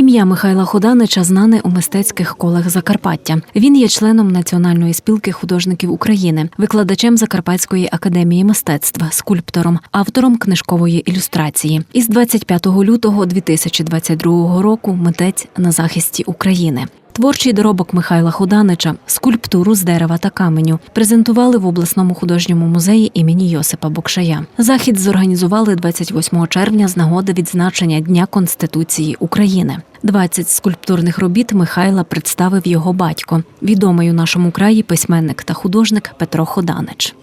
Ім'я Михайла Ходанича знане у мистецьких колах Закарпаття. Він є членом Національної спілки художників України, викладачем Закарпатської академії мистецтва, скульптором, автором книжкової ілюстрації. Із 25 лютого 2022 року митець на захисті України. Творчий доробок Михайла Худанича, скульптуру з дерева та каменю, презентували в обласному художньому музеї імені Йосипа Бокшая. Захід зорганізували 28 червня з нагоди відзначення Дня Конституції України. 20 скульптурних робіт Михайла представив його батько, відомий у нашому краї письменник та художник Петро Ходанич.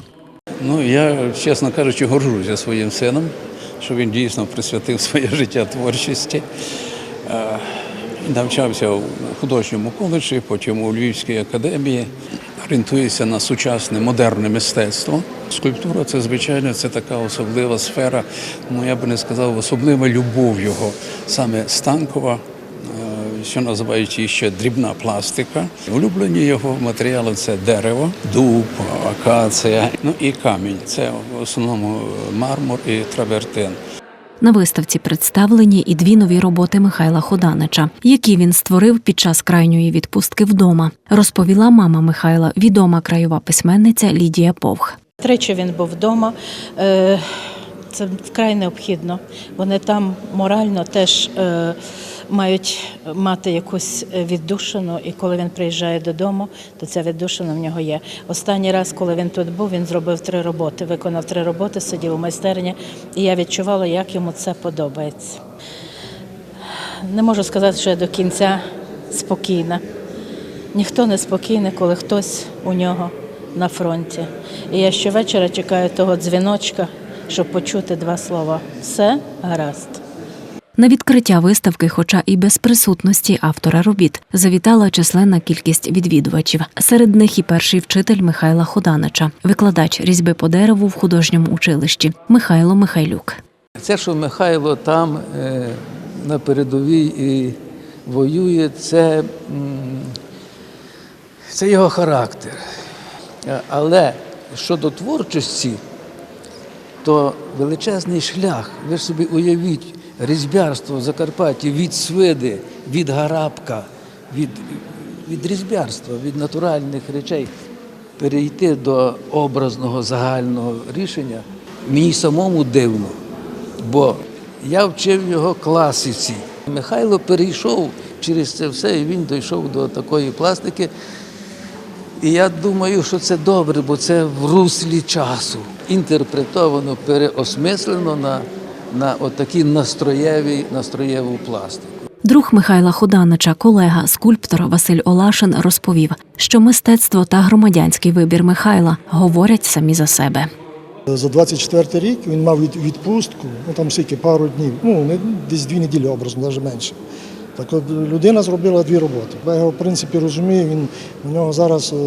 Ну, я, чесно кажучи, горжуся своїм сином, що він дійсно присвятив своє життя творчості. Е, Навчався у художньому коледжі, потім у Львівській академії. Орієнтується на сучасне модерне мистецтво. Скульптура це, звичайно, це така особлива сфера. Ну я би не сказав, особлива любов його, саме станкова, що називають її ще дрібна пластика. Улюблені його матеріали це дерево, дуб, акація, ну і камінь. Це в основному мармур і травертин. На виставці представлені і дві нові роботи Михайла Ходанича, які він створив під час крайньої відпустки вдома, розповіла мама Михайла, відома краєва письменниця Лідія Повх. Тричі він був вдома. Це вкрай необхідно. Вони там морально теж е, мають мати якусь віддушину, і коли він приїжджає додому, то ця віддушина в нього є. Останній раз, коли він тут був, він зробив три роботи, виконав три роботи, сидів у майстерні, і я відчувала, як йому це подобається. Не можу сказати, що я до кінця спокійна. Ніхто не спокійний, коли хтось у нього на фронті. І я щовечора чекаю того дзвіночка, щоб почути два слова. Все гаразд. На відкриття виставки, хоча і без присутності автора робіт, завітала численна кількість відвідувачів. Серед них і перший вчитель Михайла Ходанича, викладач різьби по дереву в художньому училищі Михайло Михайлюк. Це, що Михайло там е, на передовій і воює, це, це його характер. Е, Але щодо творчості, то величезний шлях. Ви ж собі уявіть, різьбярство в Закарпатті від свиди, від гарабка, від, від різьбярства, від натуральних речей перейти до образного загального рішення мені самому дивно. Бо я вчив його класиці. Михайло перейшов через це все, і він дійшов до такої пластики. І я думаю, що це добре, бо це в руслі часу. Інтерпретовано, переосмислено на, на отакі настроєві, настроєву пластику. Друг Михайла Ходанича, колега, скульптор Василь Олашин розповів, що мистецтво та громадянський вибір Михайла говорять самі за себе. За 24 рік він мав від- відпустку, ну там скільки, пару днів, ну не десь дві неділі образно, навіть менше. Так от людина зробила дві роботи. Я його в принципі розумію, він у нього зараз е,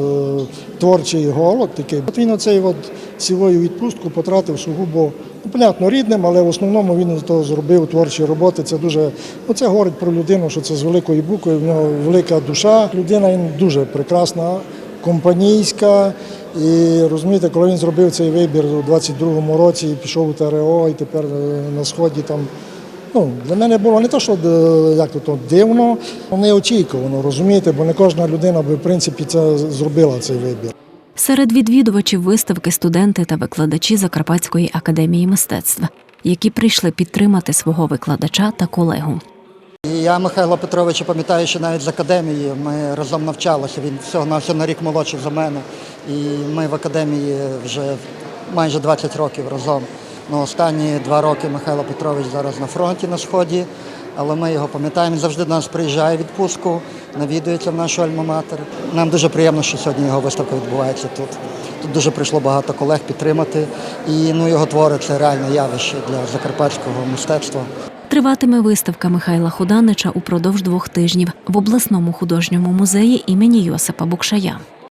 творчий голод такий. От він оцей от цілою відпустку потратив сугубо, ну, понятно, рідним, але в основному він то зробив творчі роботи. Це дуже, ну це говорить про людину, що це з великої букви, в нього велика душа. Людина він дуже прекрасна, компанійська. І розумієте, коли він зробив цей вибір у 22-му році і пішов у ТРО, і тепер е, на сході там. Ну, для мене було не те, що е, як то, то дивно, не очікувано, розумієте, бо не кожна людина би в принципі це зробила цей вибір. Серед відвідувачів виставки студенти та викладачі Закарпатської академії мистецтва, які прийшли підтримати свого викладача та колегу. Я Михайла Петровича пам'ятаю, що навіть з академії ми разом навчалися. Він всього на всього на рік молодший за мене. І ми в академії вже майже 20 років разом. Ну, останні два роки Михайло Петрович зараз на фронті на сході, але ми його пам'ятаємо. Він завжди до нас приїжджає відпустку, навідується в нашу альма-матер. Нам дуже приємно, що сьогодні його виставка відбувається тут. Тут дуже прийшло багато колег підтримати. І ну, його твори це реальне явище для закарпатського мистецтва. Триватиме виставка Михайла Худанича упродовж двох тижнів в обласному художньому музеї імені Йосипа Букшая.